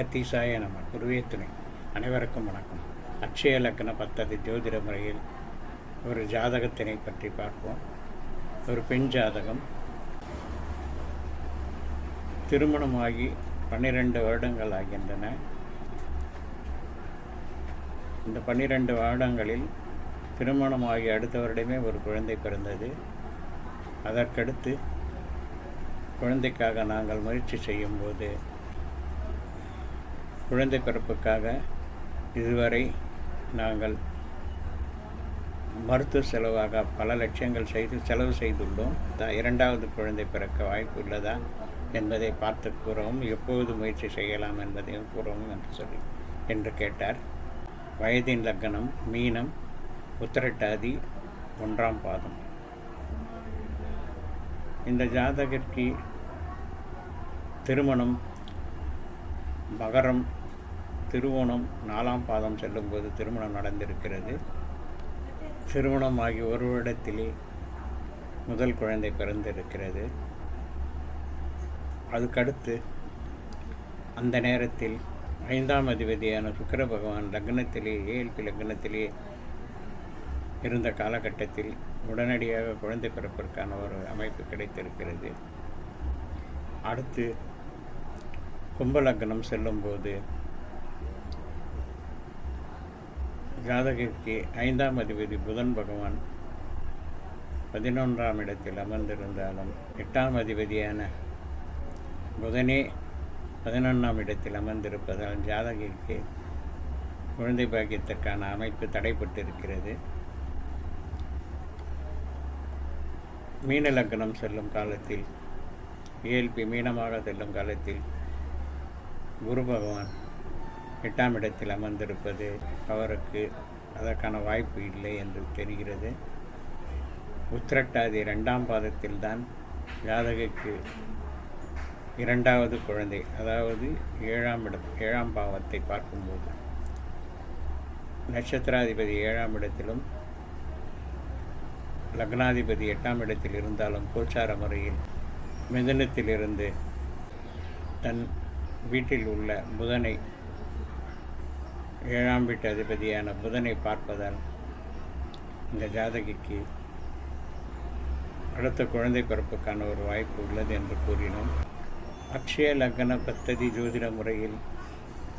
அகத்தீசாய நம. குருவே துணை. அனைவருக்கும் வணக்கம். அக்ஷய லக்ன பத்தது ஜோதிட முறையில் ஒரு ஜாதகத்தினை பற்றி பார்ப்போம். ஒரு பெண் ஜாதகம். திருமணமாகி பன்னிரெண்டு வருடங்கள் ஆகின்றன. இந்த பன்னிரெண்டு வருடங்களில் திருமணமாகி அடுத்த வருடமே ஒரு குழந்தை பிறந்தது. அதற்கடுத்து குழந்தைக்காக நாங்கள் முயற்சி செய்யும்போது குழந்தை பிறப்புக்காக இதுவரை நாங்கள் மருத்துவ செலவாக பல லட்சங்கள் செய்து செலவு செய்துள்ளோம். த- இரண்டாவது குழந்தை பிறக்க வாய்ப்பு உள்ளதா என்பதை பார்த்து கூறவும் எப்போது முயற்சி செய்யலாம் என்பதையும் கூறவும் என்று சொல்லி என்று கேட்டார். வயதின் லக்னம் மீனம் உத்திரட்டாதி ஒன்றாம் பாதம். இந்த ஜாதகர்க்கு திருமணம் மகரம் திருவோணம் நாலாம் பாதம் செல்லும்போது திருமணம் நடந்திருக்கிறது. திருமணமாகி ஒரு வருடத்திலே முதல் குழந்தை பிறந்திருக்கிறது. அதுக்கடுத்து அந்த நேரத்தில் ஐந்தாம் அதிபதியான சுக்கர பகவான் லக்னத்திலே ஏஎல்பி லக்னத்திலே இருந்த காலகட்டத்தில் உடனடியாக குழந்தை பிறப்பிற்கான ஒரு அமைப்பு கிடைத்திருக்கிறது. அடுத்து கும்பலக்னம் செல்லும்போது ஜாதகிற்கு ஐந்தாம் அதிபதி புதன் பகவான் பதினொன்றாம் இடத்தில் அமர்ந்திருந்தாலும் எட்டாம் அதிபதியான புதனே பதினொன்றாம் இடத்தில் அமர்ந்திருப்பதால் ஜாதகிற்கு குழந்தை பாக்கியத்திற்கான அமைப்பு தடைப்பட்டிருக்கிறது. மீன லக்னம் செல்லும் காலத்தில் இயல்பி மீனமாக செல்லும் காலத்தில் குரு பகவான் எட்டாம் இடத்தில் அமர்ந்திருப்பது அவருக்கு அதற்கான வாய்ப்பு இல்லை என்று தெரிகிறது. உத்திரட்டாதி ரெண்டாம் பாதத்தில் தான் இரண்டாவது குழந்தை அதாவது ஏழாம் இடம் ஏழாம் பாவத்தை பார்க்கும்போது. நட்சத்திராதிபதி ஏழாம் இடத்திலும் லக்னாதிபதி எட்டாம் இடத்தில் இருந்தாலும் கோச்சார முறையில் மிதனத்திலிருந்து தன் வீட்டில் உள்ள புதனை ஏழாம் வீட்டு அதிபதியான புதனை பார்ப்பதால் இந்த ஜாதகிக்கு அடுத்த குழந்தை பிறப்புக்கான ஒரு வாய்ப்பு உள்ளது என்று கூறினோம். அக்ஷய லக்ன பத்ததி ஜோதிட முறையில்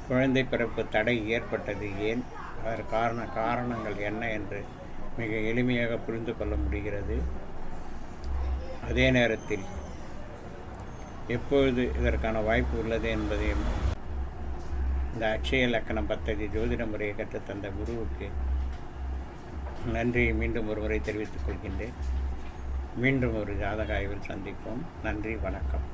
குழந்தை பிறப்பு தடை ஏற்பட்டது ஏன்? அதற்கான காரணங்கள் என்ன என்று மிக எளிமையாக புரிந்து கொள்ள முடிகிறது. அதே நேரத்தில் எப்பொழுது இதற்கான வாய்ப்பு உள்ளது என்பதையும் இந்த அட்சய லக்கணம் பத்ததி ஜோதிட முறையை கற்றுத்தந்த குருவுக்கு நன்றியை மீண்டும் ஒரு முறை தெரிவித்துக் கொள்கின்றேன். மீண்டும் ஒரு ஜாதக ஆய்வில் சந்திப்போம். நன்றி வணக்கம்.